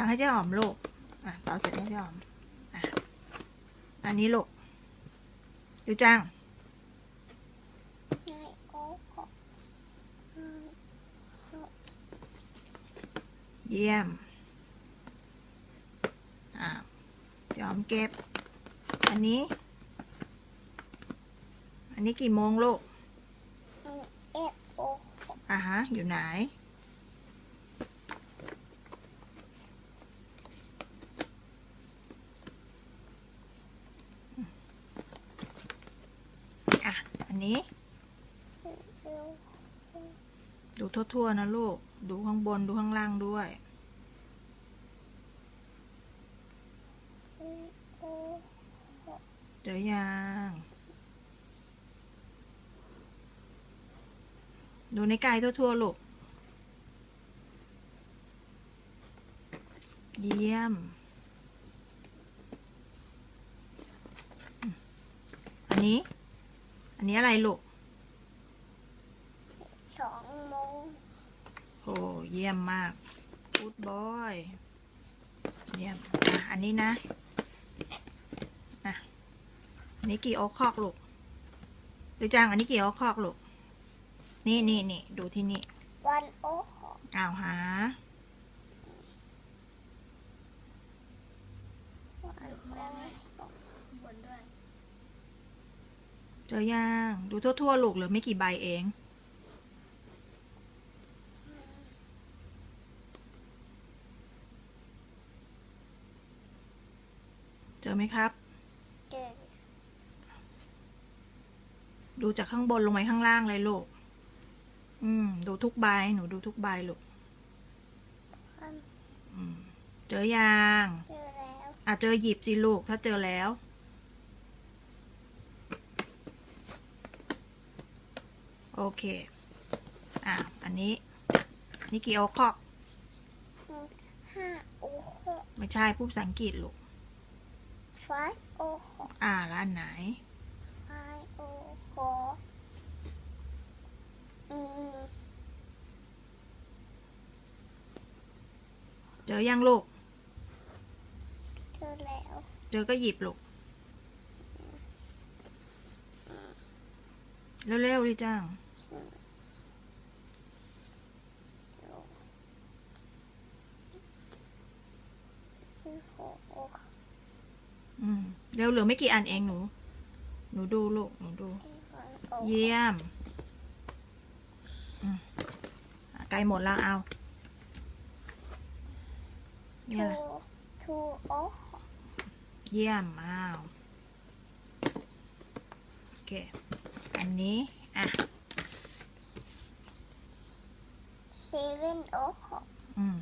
ตังให้เจ๊หอมลูกอะเป่าเสร็จให้เจ๊หอมอะอันนี้ลูกดูจังในโอ้โหอืมเยี่ยมอะเจ๊หอมเก็บ อันนี้ อันนี้กี่โมงลูกในเอ็ดโอ้โหอะฮะ อยู่ไหน อะ อั นี้ ดูทั่วๆนะลูก ดูข้างบนดูข้างล่างด้วยอืมโอ้เจอยังดูในกายทั่วๆลูก เยี่ยม อันนี้ อันนี้อะไรลูกสองโมงโอ้เยี่ยมมากกูดบอยเยี่ยมอะอันนี้นะอะอันนี้กี่โอคอกลูกหรือจังอันนี้กี่โอคอกลูกนี่นี่นี่ดูที่นี่วันโอ้โหอ้าวหาวันโอ้โหบนด้วย เจอยังดูทั่วๆลูกเหลือไม่กี่ใบเอง เจอไหมครับ เจอดูจากข้างบนลงไปข้างล่างเลยลูก อืม ดูทุกใบ หนูดูทุกใบลูกพันอืมเจอยังเจอแล้ว อะ เจอหยิบสิลูก ถ้าเจอแล้ว โอเค อะ อันนี้ นี่กี่โอคอกห้าโอ้โหไม่ใช่พูดภาษาอังกฤษลูกไฟโอ้โหอ่าแล้วอันไหนไฟโอ้โหอืมเจอยังลูก เจอแล้ว เจอก็หยิบลูก เร็วๆดิจ้าง โอ้โหอืมเร็วเหลือไม่กี่อันเองหนู หนูดูลูก หนูดู เยี่ยมอืมอะใกล้หมดแล้วเอาทูเนี่ยแหละทูโอ้โหเยี่ยมอ้าวโอเค อันนี้ อะเซเว่นโอ้โหอืม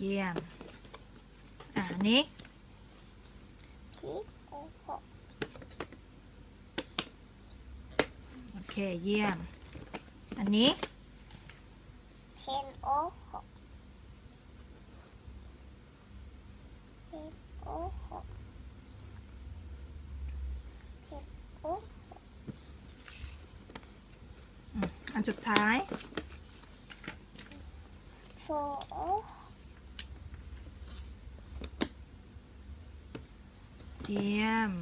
เยี่ยม อะอันนี้คิดโอเค เยี่ยม อันนี้เทนโอ้โหเทนโอ้โหเทนโอ้อืมอันสุดท้ายโฟโอ้โห เยี่ยม